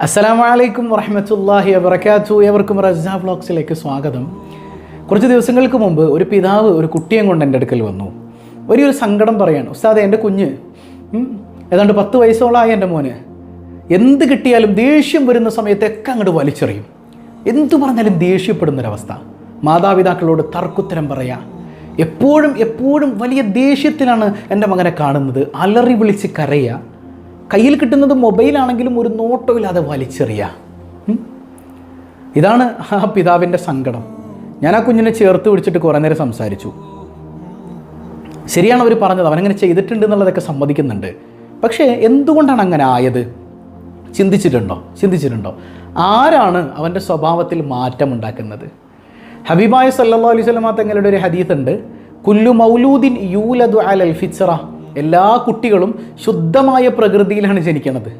അസ്സലാമു അലൈക്കും വറഹമത്തല്ലാഹി വബർക്കാത്തു ഏവർക്കും റസ്സ വ്ളോഗ്സിലേക്ക് സ്വാഗതം. കുറച്ച് ദിവസങ്ങൾക്ക് മുമ്പ് ഒരു പിതാവ് ഒരു കുട്ടിയെ കൊണ്ട് എന്റെ അടുക്കൽ വന്നു. വലിയൊരു സങ്കടം പറയാണ്. ഉസ്താദെ എന്റെ കുഞ്ഞ് ഏതാണ്ട് പത്ത് വയസ്സോളായി എന്റെ മോന്. എന്ത് കിട്ടിയാലും ദേഷ്യം വരുന്ന സമയത്തൊക്കെ അങ്ങോട്ട് വലിച്ചെറിയും. എന്തു പറഞ്ഞാലും ദേഷ്യപ്പെടുന്നൊരവസ്ഥ. മാതാപിതാക്കളോട് തർക്കുത്തരം പറയാം. എപ്പോഴും എപ്പോഴും വലിയ ദേഷ്യത്തിലാണ് എന്റെ മകനെ കാണുന്നത്. അലറി വിളിച്ച് കരയുക കയ്യിൽ കിട്ടുന്നത് മൊബൈലാണെങ്കിലും ഒരു നോട്ടമില്ലാതെ വലിച്ചെറിയുക. ഇതാണ് ആ പിതാവിന്റെ സങ്കടം. ഞാൻ ആ കുഞ്ഞിനെ ചേർത്ത് പിടിച്ചിട്ട് കുറേ നേരം സംസാരിച്ചു. ശരിയാണ് അവർ പറഞ്ഞത്. അവനങ്ങനെ ചെയ്തിട്ടുണ്ട് എന്നുള്ളതൊക്കെ സമ്മതിക്കുന്നുണ്ട്. പക്ഷേ എന്തുകൊണ്ടാണ് അങ്ങനെ ആയത്? ചിന്തിച്ചിട്ടുണ്ടോ? ചിന്തിച്ചിട്ടുണ്ടോ? ആരാണ് അവന്റെ സ്വഭാവത്തിൽ മാറ്റമുണ്ടാക്കുന്നത് ഹബീബായ സല്ലാ അലൈഹി തങ്ങളുടെ ഒരു ഹദീത്ത് ഉണ്ട് കുല്ലു മൗലൂദിൻ യൂലദു അൽ ഫിത്ര എല്ലാ കുട്ടികളും ശുദ്ധമായ പ്രകൃതിയിലാണ് ജനിക്കുന്നത്.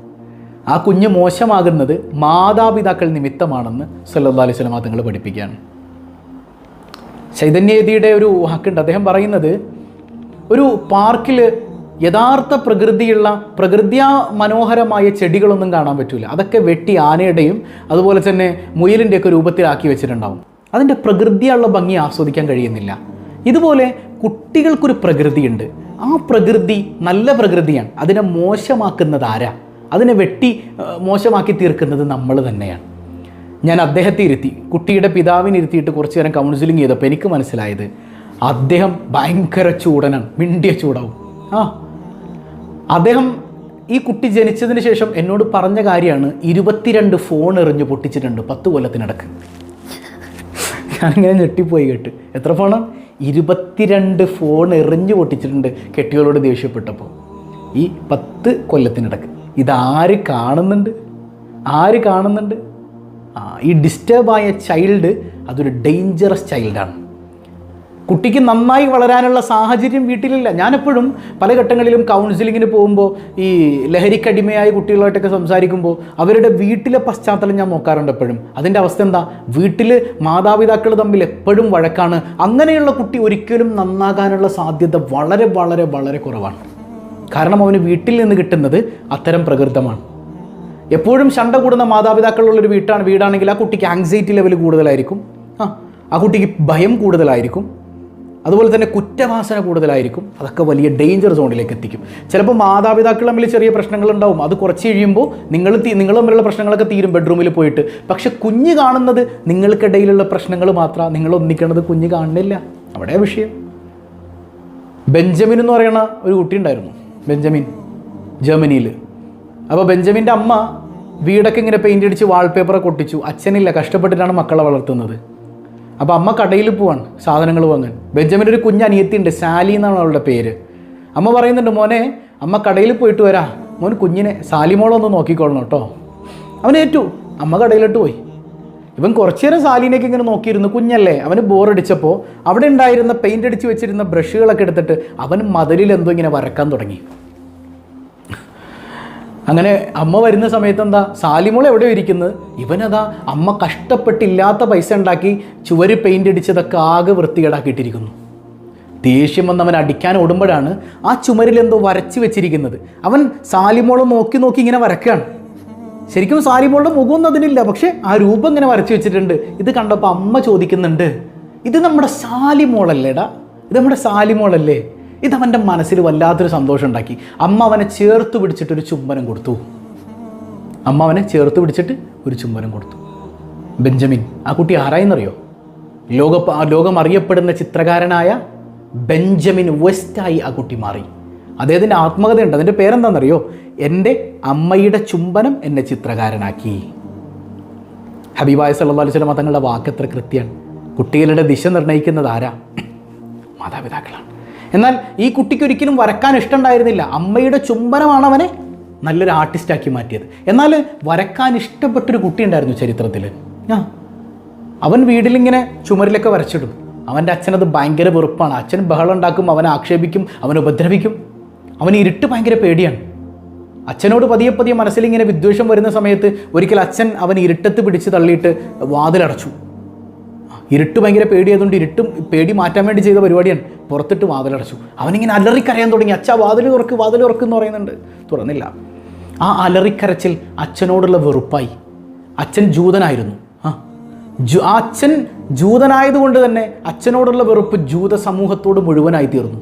ആ കുഞ്ഞ് മോശമാകുന്നത് മാതാപിതാക്കൾ നിമിത്തമാണെന്ന് സല്ലാ അലൈഹി സ്വലമാ തങ്ങൾ പഠിപ്പിക്കുകയാണ്. ചൈതന്യതിയുടെ ഒരു വാക്കുണ്ട്. അദ്ദേഹം പറയുന്നത് ഒരു പാർക്കിൽ യഥാർത്ഥ പ്രകൃതിയുള്ള പ്രകൃത്യാ മനോഹരമായ ചെടികളൊന്നും കാണാൻ പറ്റില്ല അതൊക്കെ വെട്ടി ആനയുടെയും അതുപോലെ തന്നെ മുയലിന്റെയൊക്കെ രൂപത്തിലാക്കി വെച്ചിട്ടുണ്ടാവും. അതിന്റെ പ്രകൃതിയുള്ള ഭംഗി ആസ്വദിക്കാൻ കഴിയുന്നില്ല. ഇതുപോലെ കുട്ടികൾക്കൊരു പ്രകൃതിയുണ്ട്. ആ പ്രകൃതി നല്ല പ്രകൃതിയാണ്. അതിനെ മോശമാക്കുന്നത് ആരാ അതിനെ വെട്ടി മോശമാക്കി തീർക്കുന്നത് നമ്മൾ തന്നെയാണ്. ഞാൻ അദ്ദേഹത്തെ ഇരുത്തി കുട്ടിയുടെ പിതാവിനെ ഇരുത്തിയിട്ട് കുറച്ച് നേരം കൗൺസിലിംഗ് ചെയ്തപ്പോൾ എനിക്ക് മനസ്സിലായത് അദ്ദേഹം ഭയങ്കര ചൂടനാണ് മിണ്ടിയ ചൂടാവും. ആ. അദ്ദേഹം ഈ കുട്ടി ജനിച്ചതിന് ശേഷം എന്നോട് പറഞ്ഞ കാര്യമാണ് ഇരുപത്തിരണ്ട് ഫോൺ എറിഞ്ഞ് പൊട്ടിച്ചിട്ടുണ്ട് പത്ത് കൊല്ലത്തിനടക്ക്. ഞാനിങ്ങനെ ഞെട്ടിപ്പോയി കേട്ട്. എത്ര ഫോണാണ് ഇരുപത്തിരണ്ട് ഫോൺ എറിഞ്ഞു പൊട്ടിച്ചിട്ടുണ്ട് കെട്ടികളോട് ദേഷ്യപ്പെട്ടപ്പോൾ. ഈ പത്ത് കൊല്ലത്തിനിടക്ക്. ഇതാര് കാണുന്നുണ്ട്? ആര് കാണുന്നുണ്ട്? ഈ ഡിസ്റ്റേബായ ചൈൽഡ് അതൊരു ഡേഞ്ചറസ് ചൈൽഡാണ് കുട്ടിക്ക് നന്നായി വളരാനുള്ള സാഹചര്യം വീട്ടിലില്ല. ഞാനെപ്പോഴും പല ഘട്ടങ്ങളിലും കൗൺസിലിങ്ങിന് പോകുമ്പോൾ ഈ ലഹരിക്കടിമയായ കുട്ടികളായിട്ടൊക്കെ സംസാരിക്കുമ്പോൾ അവരുടെ വീട്ടിലെ പശ്ചാത്തലം ഞാൻ നോക്കാറുണ്ട് എപ്പോഴും. അതിന്റെ അവസ്ഥ എന്താ? വീട്ടിൽ മാതാപിതാക്കൾ തമ്മിൽ എപ്പോഴും വഴക്കാണ്. അങ്ങനെയുള്ള കുട്ടി ഒരിക്കലും നന്നാകാനുള്ള സാധ്യത വളരെ വളരെ വളരെ കുറവാണ്. കാരണം അവന് വീട്ടിൽ നിന്ന് കിട്ടുന്നത് അത്തരം പ്രകൃതമാണ്. എപ്പോഴും ശണ്ട കൂടുന്ന മാതാപിതാക്കളുള്ളൊരു വീട്ടാണ്. വീടാണെങ്കിൽ ആ കുട്ടിക്ക് ആങ്സൈറ്റി ലെവൽ കൂടുതലായിരിക്കും. ആ ആ കുട്ടിക്ക് ഭയം കൂടുതലായിരിക്കും. അതുപോലെ തന്നെ കുറ്റവാസന കൂടുതലായിരിക്കും. അതൊക്കെ വലിയ ഡേഞ്ചർ സോണിലേക്ക് എത്തിക്കും. ചിലപ്പോൾ മാതാപിതാക്കൾ തമ്മിൽ ചെറിയ പ്രശ്നങ്ങൾ ഉണ്ടാവും അത് കുറച്ച് കഴിയുമ്പോൾ നിങ്ങൾ നിങ്ങൾ തമ്മിലുള്ള പ്രശ്നങ്ങളൊക്കെ തീരും ബെഡ്റൂമിൽ പോയിട്ട്. പക്ഷെ കുഞ്ഞ് കാണുന്നത് നിങ്ങൾക്കിടയിലുള്ള പ്രശ്നങ്ങൾ മാത്രമാണ് നിങ്ങൾ ഒന്നിക്കണത് കുഞ്ഞ് കാണുന്നില്ല. അവിടെ വിഷയം. ബെഞ്ചമിൻ എന്ന് പറയുന്ന ഒരു കുട്ടി ഉണ്ടായിരുന്നു. ബെഞ്ചമിൻ. ജർമ്മനിയിൽ അപ്പോൾ ബെഞ്ചമിന്റെ അമ്മ വീടൊക്കെ ഇങ്ങനെ പെയിന്റ് അടിച്ച് വാൾപേപ്പറൊക്കെ ഒട്ടിച്ചു. അച്ഛനില്ല. കഷ്ടപ്പെട്ടിട്ടാണ് മക്കളെ വളർത്തുന്നത്. അപ്പോൾ അമ്മ കടയിൽ പോവാണ് സാധനങ്ങൾ വാങ്ങാൻ. ബെഞ്ചമിന്റെ ഒരു കുഞ്ഞ് അനിയത്തിയുണ്ട് സാലി എന്നാണ് അവളുടെ പേര്. അമ്മ പറയുന്നുണ്ട് മോനെ അമ്മ കടയിൽ പോയിട്ട് വരാ. മോൻ കുഞ്ഞിനെ സാലിമോളൊന്ന് നോക്കിക്കോളണം കേട്ടോ. അവനേറ്റു അമ്മ കടയിലോട്ട് പോയി. ഇവൻ കുറച്ചു നേരം സാലിനേക്ക് ഇങ്ങനെ നോക്കിയിരുന്നു കുഞ്ഞല്ലേ? അവന് ബോറടിച്ചപ്പോൾ അവിടെ ഉണ്ടായിരുന്ന പെയിന്റ് അടിച്ച് വെച്ചിരുന്ന ബ്രഷുകളൊക്കെ എടുത്തിട്ട് അവൻ മതിലിൽ എന്തോ ഇങ്ങനെ വരക്കാൻ തുടങ്ങി. അങ്ങനെ അമ്മ വരുന്ന സമയത്ത് എന്താ? സാലിമോൾ എവിടെ ഇരിക്കുന്നത്? ഇവനതാ അമ്മ കഷ്ടപ്പെട്ടില്ലാത്ത പൈസ ഉണ്ടാക്കി ചുവര് പെയിന്റ് അടിച്ചതൊക്കെ ആകെ വൃത്തികേടാക്കിയിട്ടിരിക്കുന്നു. ദേഷ്യം വന്ന് അവൻ അടിക്കാൻ ഓടുമ്പോഴാണ് ആ ചുമരിൽ എന്തോ വരച്ച് വെച്ചിരിക്കുന്നത്. അവൻ സാലിമോളെ നോക്കി നോക്കി ഇങ്ങനെ വരക്കുകയാണ് ശരിക്കും സാലിമോളുടെ മുഖമൊന്നും അതിനില്ല പക്ഷേ ആ രൂപം ഇങ്ങനെ വരച്ച് വെച്ചിട്ടുണ്ട്. ഇത് കണ്ടപ്പോൾ അമ്മ ചോദിക്കുന്നുണ്ട് ഇത് നമ്മുടെ സാലിമോളല്ലേടാ? ഇത് നമ്മുടെ സാലിമോളല്ലേ? ഇത് അവന്റെ മനസ്സിൽ വല്ലാത്തൊരു സന്തോഷം ഉണ്ടാക്കി. അമ്മ അവനെ ചേർത്ത് പിടിച്ചിട്ട് ഒരു ചുംബനം കൊടുത്തു. അമ്മ അവനെ ചേർത്ത് പിടിച്ചിട്ട് ഒരു ചുംബനം കൊടുത്തു. ബെഞ്ചമിൻ ആ കുട്ടി ആരായെന്നറിയോ? ലോക ലോകം അറിയപ്പെടുന്ന ചിത്രകാരനായ ബെഞ്ചമിൻ വെസ്റ്റായി ആ കുട്ടി മാറി. അദ്ദേഹത്തിന്റെ ആത്മകഥയുണ്ട്. അതിന്റെ പേരെന്താണെന്നറിയോ? എന്റെ അമ്മയുടെ ചുംബനം എന്നെ ചിത്രകാരനാക്കി. ഹബീബായ സല്ലു അലൈഹി തങ്ങളുടെ വാക്ക് എത്ര കൃത്യമാണ്. കുട്ടികളുടെ ദിശ നിർണയിക്കുന്നത് ആരാ? മാതാപിതാക്കളാണ്. എന്നാൽ ഈ കുട്ടിക്ക് ഒരിക്കലും വരക്കാൻ ഇഷ്ടമുണ്ടായിരുന്നില്ല. അമ്മയുടെ ചുംബനമാണ് അവനെ നല്ലൊരു ആർട്ടിസ്റ്റാക്കി മാറ്റിയത്. എന്നാൽ വരക്കാൻ ഇഷ്ടപ്പെട്ടൊരു കുട്ടി ഉണ്ടായിരുന്നു ചരിത്രത്തിൽ. ആ അവൻ വീട്ടിലിങ്ങനെ ചുമരിലൊക്കെ വരച്ചിടും. അവന്റെ അച്ഛനത് ഭയങ്കര വെറുപ്പാണ്. അച്ഛൻ ബഹളം ഉണ്ടാക്കും അവനെ ആക്ഷേപിക്കും അവനെ ഉപദ്രവിക്കും. അവന് ഇരുട്ട് ഭയങ്കര പേടിയാണ്. അച്ഛനോട് പതിയെ പതിയെ മനസ്സിലിങ്ങനെ വിദ്വേഷം വരുന്ന സമയത്ത് ഒരിക്കൽ അച്ഛൻ അവൻ ഇരുട്ടത്ത് പിടിച്ച് തള്ളിയിട്ട് വാതിലടച്ചു. ഇരുട്ട് ഭയങ്കര പേടിയായതുകൊണ്ട് ഇരുട്ടും പേടി മാറ്റാൻ വേണ്ടി ചെയ്ത പരിപാടിയാണ്. പുറത്തിട്ട് വാതിലടച്ചു. അവനിങ്ങനെ അലറിക്കരയാൻ തുടങ്ങി. അച്ഛ വാതിൽ തുറക്ക് വാതിൽ തുറക്ക് എന്ന് പറയുന്നുണ്ട്. തുറന്നില്ല. ആ അലറിക്കരച്ചിൽ അച്ഛനോടുള്ള വെറുപ്പായി. അച്ഛൻ ജൂതനായിരുന്നു. ആ ജു ആ അച്ഛൻ ജൂതനായതുകൊണ്ട് തന്നെ അച്ഛനോടുള്ള വെറുപ്പ് ജൂത സമൂഹത്തോട് മുഴുവനായി തീർന്നു.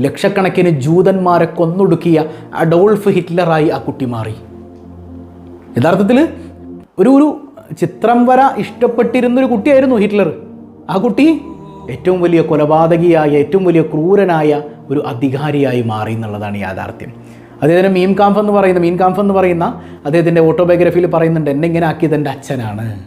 ലക്ഷക്കണക്കിന് ജൂതന്മാരെ കൊന്നൊടുക്കിയ അഡോൾഫ് ഹിറ്റ്ലറായി ആ കുട്ടി മാറി. യഥാർത്ഥത്തിൽ ഒരു ഒരു ചിത്രം വര ഇഷ്ടപ്പെട്ടിരുന്നൊരു കുട്ടിയായിരുന്നു ഹിറ്റ്ലർ. ആ കുട്ടി ഏറ്റവും വലിയ കൊലപാതകിയായ ഏറ്റവും വലിയ ക്രൂരനായ ഒരു അധികാരിയായി മാറി എന്നുള്ളതാണ് യാഥാർത്ഥ്യം. അദ്ദേഹത്തിന് മീം കാംഫ് എന്ന് പറയുന്ന മീൻ കാംഫ് എന്ന് പറയുന്ന അദ്ദേഹത്തിന്റെ ഓട്ടോബയോഗ്രഫിയിൽ പറയുന്നുണ്ട് എന്നെ ഇങ്ങനെ ആക്കിയത് എന്റെ അച്ഛനാണ്.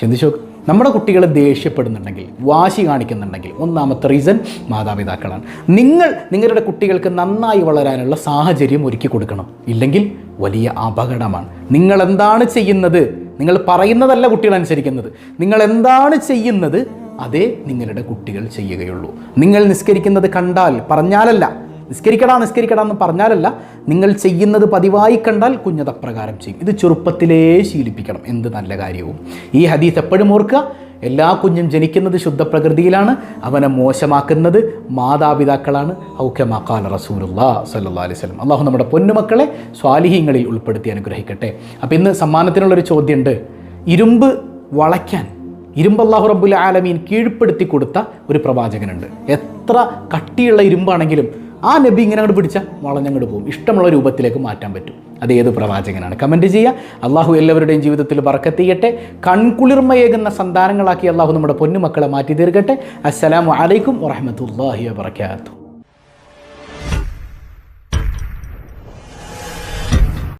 ചിന്തിച്ചു. നമ്മുടെ കുട്ടികൾ ദേഷ്യപ്പെടുന്നുണ്ടെങ്കിൽ വാശി കാണിക്കുന്നുണ്ടെങ്കിൽ ഒന്നാമത്തെ റീസൺ മാതാപിതാക്കളാണ്. നിങ്ങൾ നിങ്ങളുടെ കുട്ടികൾക്ക് നന്നായി വളരാനുള്ള സാഹചര്യം ഒരുക്കി കൊടുക്കണം. ഇല്ലെങ്കിൽ വലിയ അപകടമാണ്. നിങ്ങൾ എന്താണ് ചെയ്യുന്നത്? നിങ്ങൾ പറയുന്നതല്ല കുട്ടികൾ അനുസരിക്കുന്നത്. നിങ്ങൾ എന്താണ് ചെയ്യുന്നത്? അതേ നിങ്ങളുടെ കുട്ടികൾ ചെയ്യുകയുള്ളൂ. നിങ്ങൾ നിസ്കരിക്കുന്നത് കണ്ടാൽ പറഞ്ഞാലല്ല. നിസ്കരിക്കടാ നിസ്കരിക്കടാ എന്ന് പറഞ്ഞാലല്ല. നിങ്ങൾ ചെയ്യുന്നത് പതിവായി കണ്ടാൽ കുഞ്ഞത് അപ്രകാരം ചെയ്യും. ഇത് ചെറുപ്പത്തിലേ ശീലിപ്പിക്കണം. എന്ത് നല്ല കാര്യവും. ഈ ഹദീസ് എപ്പോഴും ഓർക്കുക. എല്ലാ കുഞ്ഞും ജനിക്കുന്നത് ശുദ്ധ പ്രകൃതിയിലാണ് അവനെ മോശമാക്കുന്നത് മാതാപിതാക്കളാണ്. ഔഖ്യമാക്കാൻ റസൂലുള്ള സല്ലാ അലൈഹി സ്വലം അള്ളാഹു നമ്മുടെ പൊന്നുമക്കളെ സ്വാലിഹ്യങ്ങളിൽ ഉൾപ്പെടുത്തി അനുഗ്രഹിക്കട്ടെ. അപ്പോൾ ഇന്ന് സമ്മാനത്തിനുള്ളൊരു ചോദ്യമുണ്ട്. ഇരുമ്പ് വളയ്ക്കാൻ ഇരുമ്പ് അള്ളാഹു റബ്ബുൽ ആലമീൻ കീഴ്പ്പെടുത്തി കൊടുത്ത ഒരു പ്രവാചകനുണ്ട്. എത്ര കട്ടിയുള്ള ഇരുമ്പാണെങ്കിലും ആ നബി ഇങ്ങനെ അങ്ങോട്ട് പിടിച്ചാൽ വളഞ്ഞങ്ങോട്ട് പോകും ഇഷ്ടമുള്ള രൂപത്തിലേക്ക് മാറ്റാൻ പറ്റും. അത് ഏത് പ്രവാചകനാണ്? കമന്റ് ചെയ്യുക. അള്ളാഹു എല്ലാവരുടെയും ജീവിതത്തിൽ ബർക്കത്ത് ചെയ്യട്ടെ കൺകുളിർമയേകുന്ന സന്താനങ്ങളാക്കി അള്ളാഹു നമ്മുടെ പൊന്നുമക്കളെ മാറ്റി തീർക്കട്ടെ. അസ്സലാമു അലൈക്കും വറഹമത്തല്ലാഹി വാത്തു